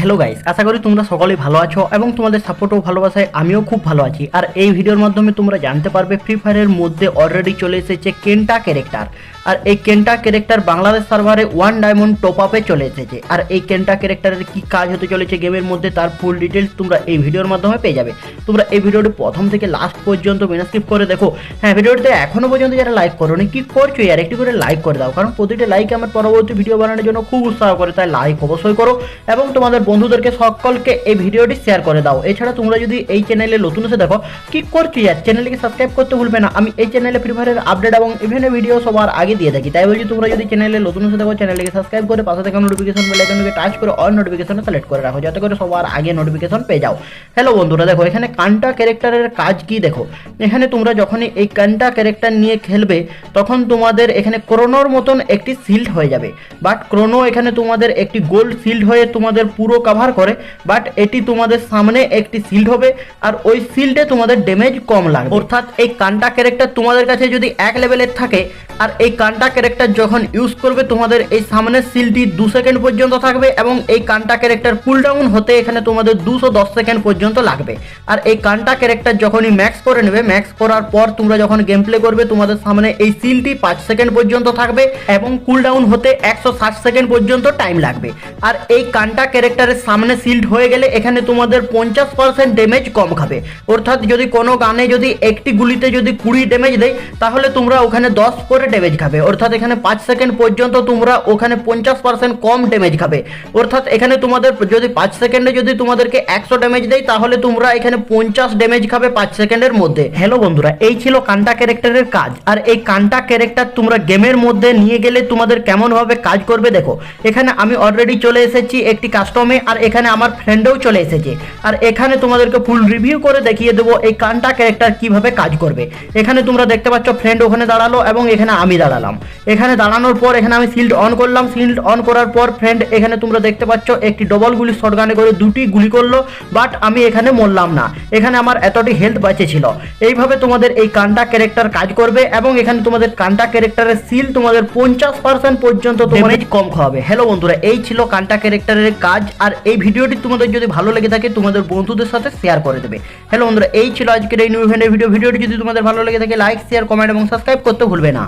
Hello guys আশা করি তোমরা সকলেই ভালো আছো এবং তোমাদের সাপোর্ট ও ভালোবাসায় আমিও খুব ভালো আছি। আর এই ভিডিওর মাধ্যমে তোমরা জানতে পারবে ফ্রি ফায়ারের মধ্যে অলরেডি চলে এসেছে কেন্টা ক্যারেক্টার আর এই কেন্টা ক্যারেক্টার বাংলাদেশ সার্ভারে ওয়ান ডায়মন্ড টপ আপে চলে এসেছে। আর এই কেন্টা ক্যারেক্টারের কি কাজ হতে চলেছে গেমের মধ্যে তার ফুল ডিটেলস তোমরা এই ভিডিওর মাধ্যমে পেয়ে যাবে। তোমরা এই ভিডিওটি প্রথম থেকে লাস্ট পর্যন্ত স্কিপ করে দেখো। হ্যাঁ ভিডিওটিতে এখনও পর্যন্ত যারা লাইক করো করোনি, কি করছ আর? একটি করে লাইক করে দাও। কারণ প্রতিটি লাইক আমার পরবর্তী ভিডিও বানানোর জন্য খুব উৎসাহ করে। তাই লাইক অবশ্যই করো এবং তোমাদের বন্ধুদেরকে সকলকে এই ভিডিওটি শেয়ার করে দাও। এছাড়া তোমরা যদি এই চ্যানেলে নতুন এসে দেখো, কি করছ আর চ্যানেলকে সাবস্ক্রাইব করতে ভুলবে না। আমি এই চ্যানেলে ফ্রি ফায়ারের আপডেট এবং ইভেন্টের ভিডিও সবার আগে দিয়ে থাকি। তাই বলছি, তোমরা যদি চ্যানেলে নতুন এসে দেখো চ্যানেলকে সাবস্ক্রাইব করে পাশে থেকে নোটিফিকেশন বেল আইকনকে টাচ করে অল নোটিফিকেশন সিলেক্ট করে রাখো, যাতে করে সবার আগে নোটিফিকেশন পেয়ে যাও। হ্যালো বন্ধুরা, দেখো, এখানে কান্টা ক্যারেক্টারের কাজ কি দেখো? এখানে তোমরা যখনই এই কান্টা ক্যারেক্টার নিয়ে খেলবে, তখন তোমাদের এখানে ক্রোনোর মতন একটি শিল্ড হয়ে যাবে। বাট ক্রোনো এখানে তোমাদের একটি গোল্ড শিল্ড হয়ে তোমাদের পুরো কভার করে বাট এটি তোমাদের সামনে একটি শিল্ড হবে, আর ওই শিল্ডে তোমাদের ড্যামেজ কম লাগবে। অর্থাৎ এই কান্টা ক্যারেক্টার তোমাদের কাছে যদি এক লেভেলের থাকে আর এই কান্টা ক্যারেক্টার যখন ইউজ করবে, তোমাদের এই সামনের সিলটি দু সেকেন্ড পর্যন্ত থাকবে এবং এই কান্টা ক্যারেক্টার কুল ডাউন হতে এখানে তোমাদের দুশো দশ সেকেন্ড পর্যন্ত লাগবে। আর এই কান্টা ক্যারেক্টার যখনই ম্যাক্স করে নেবে ম্যাক্স করার পর তোমরা যখন গেম প্লে করবে, তোমাদের সামনে এই সিলটি পাঁচ সেকেন্ড পর্যন্ত থাকবে এবং কুল ডাউন হতে একশো ষাট সেকেন্ড পর্যন্ত টাইম লাগবে। আর এই কান্টা ক্যারেক্টারের সামনে সিল্ড হয়ে গেলে এখানে তোমাদের পঞ্চাশ পার্সেন্ট ড্যামেজ কম খাবে। অর্থাৎ যদি কোনো গানে যদি একটি গুলিতে যদি কুড়ি ড্যামেজ দেয়, তাহলে তোমরা ওখানে দশ করে ড্যামেজ খাবে। অর্থাৎ এখানে পাঁচ সেকেন্ড পর্যন্ত তোমরা ওখানে পঞ্চাশ পার্সেন্ট কম ড্যামেজ খাবে। অর্থাৎ এখানে তোমাদের যদি পাঁচ সেকেন্ডে যদি তোমাদেরকে একশো ড্যামেজ দেয়, তাহলে তোমরা এখানে পঞ্চাশ ড্যামেজ খাবে পাঁচ সেকেন্ডের মধ্যে। হ্যালো বন্ধুরা, এই ছিল কান্টা ক্যারেক্টারের কাজ। আর এই কান্টা ক্যারেক্টার তোমরা গেমের মধ্যে নিয়ে গেলে তোমাদের কেমনভাবে কাজ করবে দেখো। এখানে আমি অলরেডি চলে এসেছি একটি কাস্টমে আর এখানে আমার ফ্রেন্ডও চলে এসেছে। আর এখানে তোমাদেরকে ফুল রিভিউ করে দেখিয়ে দেবো এই কান্টা ক্যারেক্টার কীভাবে কাজ করবে। এখানে তোমরা দেখতে পাচ্ছ ফ্রেন্ড ওখানে দাঁড়াল এবং এখানে আমি দাঁড়ালাম। এখানে দাঁড়ানোর পর এখানে আমি শিল্ড অন করলাম। শিল্ড অন করার পর ফ্রেন্ড এখানে তোমরা দেখতে পাচ্ছ একটি ডবল গুলি শটগানে করে দুটি গুলি করল বাট আমি এখানে মরলাম না। এখানে আমার এতটি হেলথ বাঁচে ছিল। এইভাবে তোমাদের এই কান্টা ক্যারেক্টার কাজ করবে এবং এখানে তোমাদের কান্টা ক্যারেক্টারের সিল তোমাদের পঞ্চাশ পার্সেন্ট পর্যন্ত ড্যামেজ কম খাওয়াবে। হ্যালো বন্ধুরা এই ছিল কান্টা ক্যারেক্টারের কাজ। আর এই ভিডিওটি তোমাদের যদি ভালো লেগে থাকে তোমাদের বন্ধুদের সাথে শেয়ার করে দেবে। হ্যালো বন্ধুরা এই ছিল আজকের এই নিউ ইভেন্টের ভিডিও ভিডিওটি যদি তোমাদের ভালো লেগে থাকে লাইক শেয়ার কমেন্ট এবং সাবস্ক্রাইব করতে ভুলবে না।